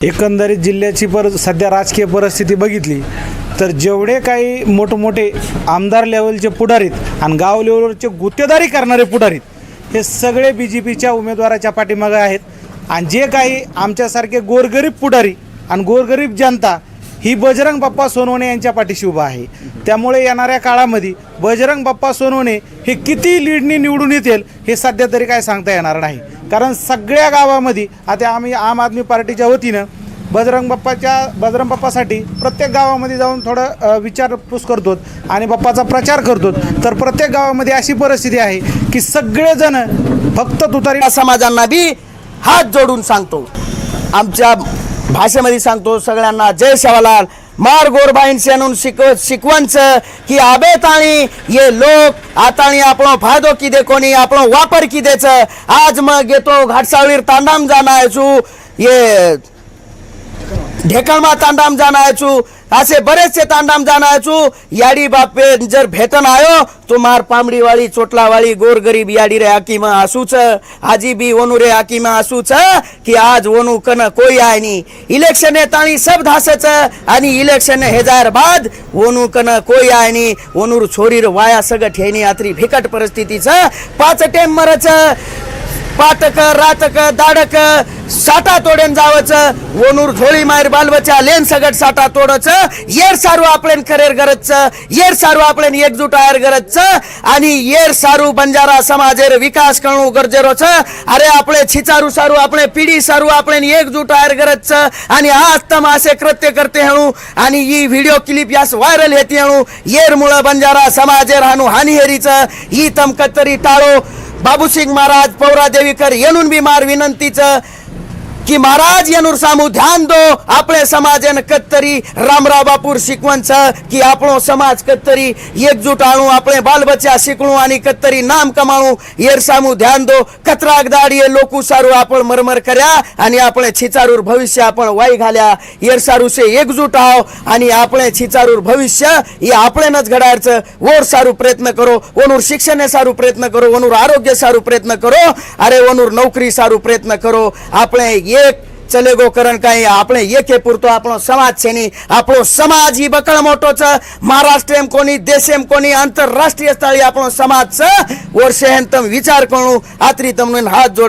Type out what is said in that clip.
एकंदरीत जिल्ह्याची पर सध्या राजकीय परिस्थिती बघितली तर जेवढे काही मोठमोठे आमदार लेवलचे पुढारीत आणि गाव लेवलवरचे गुत्तेदारी करणारे पुढारीत हे सगळे बी जे पीच्या उमेदवाराच्या पाठीमागे आहेत. आणि जे काही आमच्यासारखे गोरगरीब पुढारी आणि गोरगरीब जनता ही बजरंग बाप्पा सोनवणे यांच्या पाठीशी उभा आहे. त्यामुळे येणाऱ्या काळामध्ये बजरंग बाप्पा सोनवणे हे किती लीडनी निवडून येतील हे सध्या तरी काय सांगता येणार नाही. कारण सगळ्या गावामध्ये आता आम्ही आम आदमी पार्टीच्या वतीनं बजरंग बाप्पाच्या बजरंग बाप्पासाठी प्रत्येक गावामध्ये जाऊन थोडं विचारपूस करतो आणि बाप्पाचा प्रचार करतो तर प्रत्येक गावामध्ये अशी परिस्थिती आहे की सगळेजण फक्त तुतारी समाजांना बी हात जोडून सांगतो. आमच्या भाषेमध्ये सांगतो सगळ्यांना जय शावालाल मार गोरबाईन शेनून शिकव शिकवंच की आबे ताणी ये लोक. आताणी आपणो फायदो किदे कोणी आपणो वापर किदेच आज मग येतो घाटसाळीर तांडाम जाणार ये ढेकाळमा तांडाम जाणायचो. असे बरेचसे तांडाम जाणायचो. याडी बापे जर भेटन आयो तो तुम्हाला पामडीवाळी चोटलावाळी गोर गरीब याडी रे आकी मा असूच आजी बी ओनू रे आकी मा असूच की आज ओनू कन कोई आहे नी. इलेक्शन ये ताणी सब धासच आणि इलेक्शन हे जायर बाद ओनू कन कोई आहे नि. ओनूर छोरीर वाया सगळ ठेनी आत्री फिकट परिस्थितीच. पाच टेम मरच पातक रातक दाडक साटा तोडेन जावच ओनूर झोळी मायर बालबचा लेन सगट साटा तोडच येर सारू आपल्यान करेर गरजच येर सारू आपल्यान एकजूट आयर गरजच आणि येर सारू बंजारा समाजेर विकास करणू गरजेरोच. अरे आपले छिचारू सारू आपले पिढी सारू आपल्यान एकजूट आयर गरजच आणि आज तम असे कृत्य करते हणू आणि ही व्हिडिओ क्लिप यास व्हायरल हेती हणू. येर मुळ बंजारा समाजेर हानू हानी हेरीच ही तम कत्तरी टाळो. बाबूसिंग महाराज पौरा देवीकर येणून बी विनंतीचं. की महाराज यनुर सामु ध्यान दो आपले समाज एन कत्तरी. रामराव बापूर शिकवन छ की आपलो समाज कत्तरी. एकजुट आणू आपले बाल बच्चा शिकणू आणि कत्तरी नाम कमाणू येर सामु ध्यान दो कतराक दाडीए लोकु सारु आपण मरमर कर्या आणि आपले छिचारूर भविष्य आपण वाई घाल्या. येर सारु से एकजुट आओ आणि आपले छिचारूर भविष्य हे आपणच घडायचं. वर सारू प्रयत्न करो ओनूर शिक्षण सारू प्रयत्न करो ओनूर आरोग्य सारू प्रयत्न करो. अरे ओनूर नोकरी सारू प्रयत्न करो. आपले ये એક ચલે ગો કરણ કાંઈ આપણે એકે પૂરતો આપણો સમાજ છે ની આપણો સમાજ ઈ બકળ મોટો છે મહારાષ્ટ્ર એમ કોની દેશ એમ કોની આંતરરાષ્ટ્રીય સ્થળે આપણો સમાજ છે ઓર શહેન તમ વિચાર કરું આતરી તમને હાથ જોડ